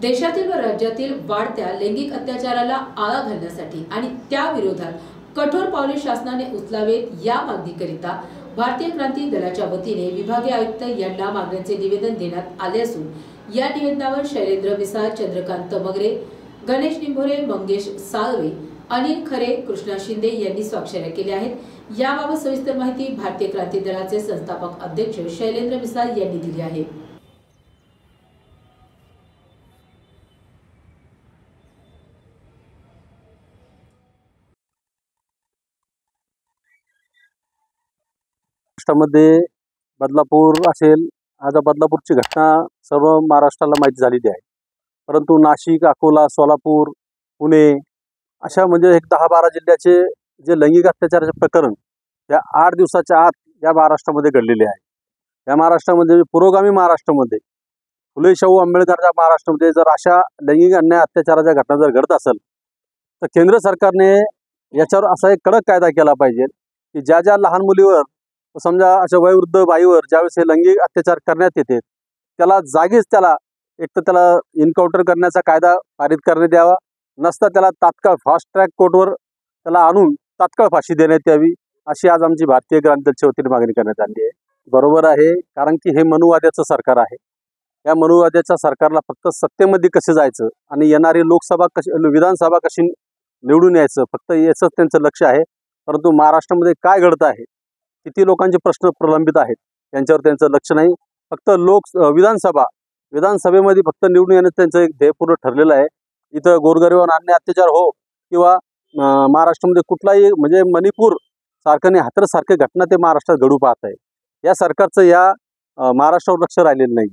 देशातील व राज्यातील वाढत्या लैंगिक अत्याचाराला आळा घालण्यासाठी आणि त्याविरोधात कठोर पावले शासनाने उचलावेत या मागणीकरिता भारतीय क्रांती दलाच्या वतीने विभागीय आयुक्त यांना मागण्यांचे निवेदन देण्यात आले असून या निवेदनावर शैलेंद्र मिसाळ चंद्रकांत मगरे गणेश निंभोरे मंगेश साळवे अनिल खरे कृष्णा शिंदे यांनी स्वाक्षऱ्या केल्या आहेत. याबाबत सविस्तर माहिती भारतीय क्रांती दलाचे संस्थापक अध्यक्ष शैलेंद्र मिसाळ यांनी दिली आहे. महाराष्ट्रामध्ये बदलापूर असेल आता बदलापूरची घटना सर्व महाराष्ट्राला माहिती झालेली आहे. परंतु नाशिक अकोला सोलापूर पुणे अशा म्हणजे एक दहा बारा जिल्ह्याचे जे लैंगिक अत्याचाराचे प्रकरण या आठ दिवसाच्या आत या महाराष्ट्रामध्ये घडलेले आहे. या महाराष्ट्रामध्ये म्हणजे पुरोगामी महाराष्ट्रामध्ये फुले शाहू आंबेडकरच्या महाराष्ट्रामध्ये जर अशा लैंगिक अन्याय अत्याचाराच्या घटना जर घडत असेल तर केंद्र सरकारने याच्यावर असा एक कडक कायदा केला पाहिजे की ज्या ज्या लहान मुलीवर समजा अशा वयोवृद्ध बाईवर ज्यावेळेस हे लैंगिक अत्याचार करण्यात येते त्याला जागीच त्याला एक तर त्याला एन्काउंटर करण्याचा कायदा पारित करण्यात यावा नसता त्याला तात्काळ फास्ट ट्रॅक कोर्टवर त्याला आणून तात्काळ फाशी देण्यात यावी अशी आज आमची भारतीय क्रांतीच्या वतीने मागणी करण्यात आली आहे. बरोबर आहे कारण की हे मनुवाद्याचं सरकार आहे. या मनुवाद्याच्या सरकारला फक्त सत्तेमध्ये कसे जायचं आणि येणारी लोकसभा कशी विधानसभा कशी निवडून यायचं फक्त याचंच त्यांचं लक्ष आहे परंतु महाराष्ट्रामध्ये काय घडत आहे किती लोकांचे प्रश्न प्रलंबित आहेत यांच्यावर त्यांचं लक्ष नाही. फक्त लोक विधानसभा विधानसभेमध्ये फक्त निवडून येणं त्यांचं एक ध्येयपूर्ण ठरलेलं आहे. इथं गोरगरिबांवर अन्य अत्याचार हो किंवा महाराष्ट्रामध्ये कुठलाही म्हणजे मणिपूर सारखं नाही हातरसारख्या घटना ते महाराष्ट्रात घडू पाहत आहे. या सरकारचं या महाराष्ट्रावर लक्ष राहिलेलं नाही